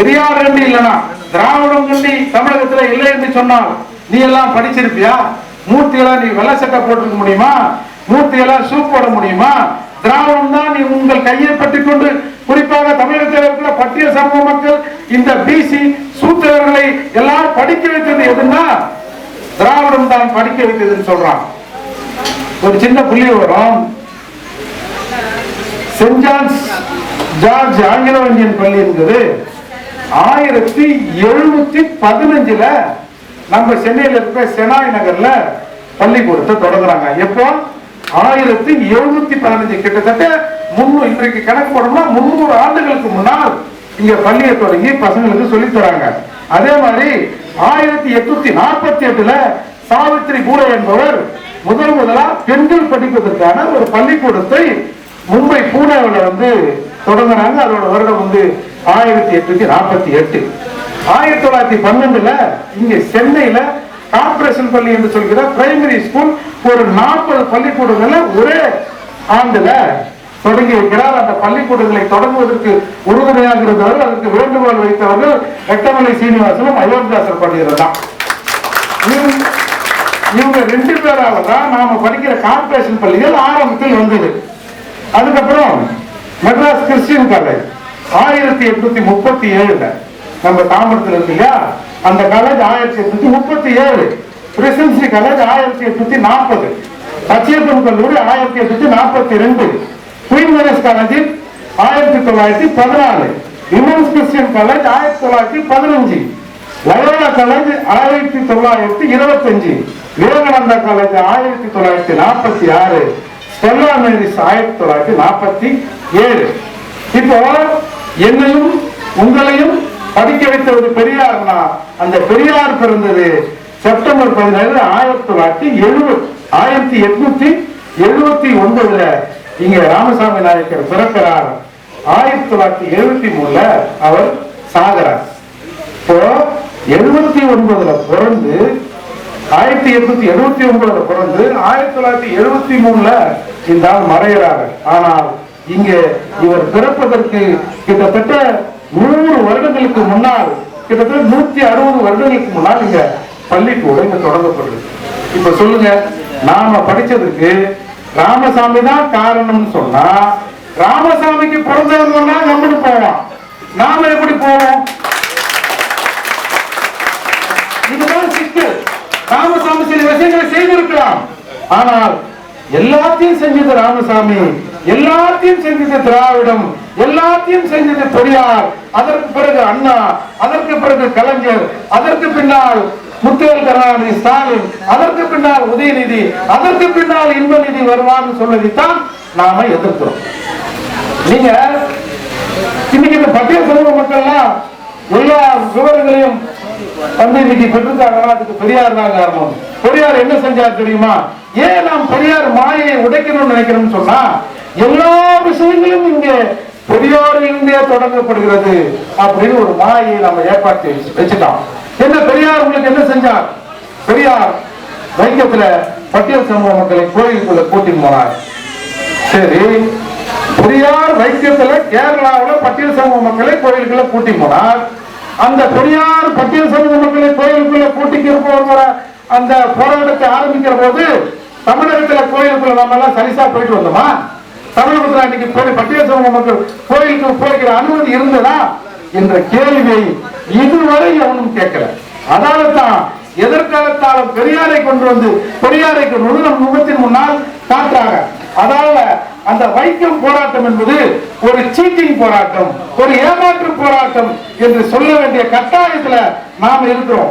பெரியார் என்று இல்லனா திராவிடம் கண்டி தமிழகத்துல இல்லை என்று சொன்னால் நீ எல்லாம் படிச்சிருப்பியா? மூர்த்தி எல்லாம் நீ வெள்ள சட்டை போட்டிருக்க முடியுமா? மூர்த்தி எல்லாம் சூப் போட முடியுமா? திராவிடம் தான் நீ உங்கள் கையை பற்றி கொண்டு குறிப்பாக தமிழகத்தில் இருக்கிற பட்டியல் சமூக மக்கள் இந்த பிசி சூத்திரர்களை எல்லாம் படிக்க வைத்தது எதுன்னா திராவிடம் தான் படிக்க வைத்ததுன்னு சொல்றான். ஒரு சின்ன புள்ளி வரும். Saint John's George Anglo Indian பள்ளி என்பது ஆயிரத்தி எழுநூத்தி பதினஞ்சுல நம்ம சென்னையில இருக்க செனாய் நகர்ல பள்ளிக்கூடத்தை தொடங்குறாங்க. எப்போ? ஆயிரத்தி எழுநூத்தி பதினஞ்சு. கிட்டத்தட்ட முன்னூறு இன்றைக்கு கணக்கு போடணும்னா முன்னூறு ஆண்டுகளுக்கு முன்னால் இங்க பள்ளியை தொடங்கி பசங்களுக்கு சொல்லித் தராங்க. அதே மாதிரி ஆயிரத்தி எட்நூத்தி நாற்பத்தி எட்டுல சாவித்ரி கூட என்பவர் முதல் முதலா பெண்கள் படிப்பதற்கான ஒரு பள்ளிக்கூடத்தை மும்பை பூனேவில் வந்து தொடங்குறாங்க. அதோட வருடம் வந்து ஆயிரத்தி எட்நூத்தி நாற்பத்தி எட்டு. ஆயிரத்தி தொள்ளாயிரத்தி பன்னெண்டுல இங்க சென்னையில கார்பரேஷன் பள்ளி என்று சொல்கிற பிரைமரி ஸ்கூல் ஒரு நாற்பது பள்ளிக்கூடங்கள்ல ஒரே ஆண்டுல தொடங்கி வைக்கிறார் அந்த பள்ளிக்கூடங்களை தொடங்குவதற்கு உறுதுணையாக இருந்தவர் அதற்கு வேண்டுகோள் வைத்தவர்கள் ரெட்டமலை சீனிவாசனும் அயோத்தியாசர் பண்டிதர் தான். இவங்க ரெண்டு பேரால தான் நாம படிக்கிற கார்பரேஷன் பள்ளிகள் ஆரம்பத்தில் வந்தது. அதுக்கப்புறம் மெட்ராஸ் கிறிஸ்டியன் காலேஜ். ஆயிரத்தி எட்நூத்தி முப்பத்தி ஏழுல நம்ம தாம்பரத்தில் இருக்கு இல்லையா? அந்த காலேஜ் ஆயிரத்தி எட்நூத்தி முப்பத்தி ஏழு. பிரசிடென்சி காலேஜ் ஆயிரத்தி எட்நூத்தி நாற்பது. சச்சியப்பன் கல்லூரி ஆயிரத்தி எட்நூத்தி நாற்பத்தி ரெண்டு. குயின் மேரேஜ் காலேஜ் ஆயிரத்தி தொள்ளாயிரத்தி பதினாலு. விமன்ஸ் கிறிஸ்டியன் காலேஜ் ஆயிரத்தி தொள்ளாயிரத்தி பதினஞ்சு. லயோலா காலேஜ் ஆயிரத்தி தொள்ளாயிரத்தி இருபத்தஞ்சு. விவேகானந்தா காலேஜ் ஆயிரத்தி தொள்ளாயிரத்தி நாற்பத்தி ஆறு. ஸ்டெல்லா மேரிஸ் ஆயிரத்தி தொள்ளாயிரத்தி நாற்பத்தி ஏழு. இப்போ என்னையும் உங்களையும் படிக்க வைத்தது பெரியார்னா அந்த பெரியார் பிறந்தது செப்டம்பர் பதினேழு ஆயிரத்தி தொள்ளாயிரத்தி எழுபது ஆயிரத்தி எட்நூத்தி எழுபத்தி ஒன்பதுல இங்க ராமசாமி நாயக்கர் பிறக்கிறார். ஆயிரத்தி தொள்ளாயிரத்தி எழுபத்தி மூணுல அவர் சாகிறார் இப்போ எழுபத்தி ஒன்பதுல பிறந்து ஆயிரத்தி எட்நூத்தி எழுபத்தி ஒன்பதுல பிறந்து ஆயிரத்தி தொள்ளாயிரத்தி எழுபத்தி மூணுல இந்த ஆள் மறைகிறார் ஆனால் இங்க இவர் பிறப்பதற்கு கிட்டத்தட்ட நூறு வருடங்களுக்கு முன்னால் கிட்டத்தட்ட நூத்தி அறுபது வருடங்களுக்கு முன்னால் இங்க பள்ளிக்கூடம் இங்க தொடங்கப்படுது. இப்ப சொல்லுங்க நாம படிச்சதுக்கு ராமசாமி தான் காரணம்னு சொன்னா ராமசாமிக்கு பிறந்தவங்கன்னா நம்மளும் போவோம். நாம எப்படி போவோம்? இதுதான் சிக்கல். ராமசாமி சில விஷயங்களை செய்திருக்கலாம். ஆனால் எல்லாத்தையும் செஞ்சது ராமசாமி. எல்லாத்தையும் செஞ்சது திராவிடம் எல்லாத்தையும் செஞ்சது பெரியார். அதற்கு பிறகு அண்ணா அதற்கு பிறகு கலைஞர் அதற்கு பின்னால் முத்துவேல் கருணாநிதி ஸ்டாலின் அதற்கு பின்னால் உதயநிதி அதற்கு பின்னால் இன்பநிதி வருவான்னு சொன்னதைத்தான் நாம எதிர்க்கிறோம். நீங்க இன்னைக்கு இந்த பட்டியல் சமூக மக்கள்லாம் எல்லா விவரங்களையும் வந்து இன்னைக்கு பெற்றிருக்காங்கன்னா அதுக்கு பெரியார் தான் காரணம். பெரியார் என்ன செஞ்சார் தெரியுமா? ஏன் நாம் பெரியார் மாயையை உடைக்கணும்னு நினைக்கிறோம்னு சொன்னா எல்லா விஷயங்களும் இங்க பெரியாரிலிருந்தே தொடங்கப்படுகிறது அப்படின்னு ஒரு மாயை நம்ம ஏற்பாட்டு வச்சுட்டோம் என்ன பெரியார் உங்களுக்கு என்ன செஞ்சார்? பெரியார் வைக்கத்துல பட்டியல் சமூக மக்களை கோயிலுக்குள்ள கூட்டின்னு போனார். சரி பெரியார் வைக்கத்துல கேரளாவில் பட்டியல் சமூக மக்களை கோயிலுக்குள்ள கூட்டி போனார். அந்த பெரியார் பட்டியல் சமூக மக்களை கோயிலுக்குள்ள கூட்டிக்கு போகிற அந்த போராட்டத்தை ஆரம்பிக்கிற போது தமிழகத்துல கோயிலுக்குள்ள நம்ம எல்லாம் சரிசா போயிட்டு வந்தோமா? தமிழ் அன்னைக்கு போய் பட்டியல் சமூக மக்கள் கோயிலுக்கு போய்க்கிற அனுமதி இருந்ததா என்ற கேள்வியை இதுவரை எவனும் கேட்கல. அதனால தான் எதிர்காலத்தாலும் பெரியாரை கொண்டு வந்து பெரியாரை கொண்டு வந்து நம் முகத்தின் முன்னால் காட்டுறாங்க. அதனால அந்த வைக்கம் போராட்டம் என்பது ஒரு சீட்டிங் போராட்டம் ஒரு ஏமாற்று போராட்டம் என்று சொல்ல வேண்டிய கட்டாயத்துல நாம் இருக்கிறோம்.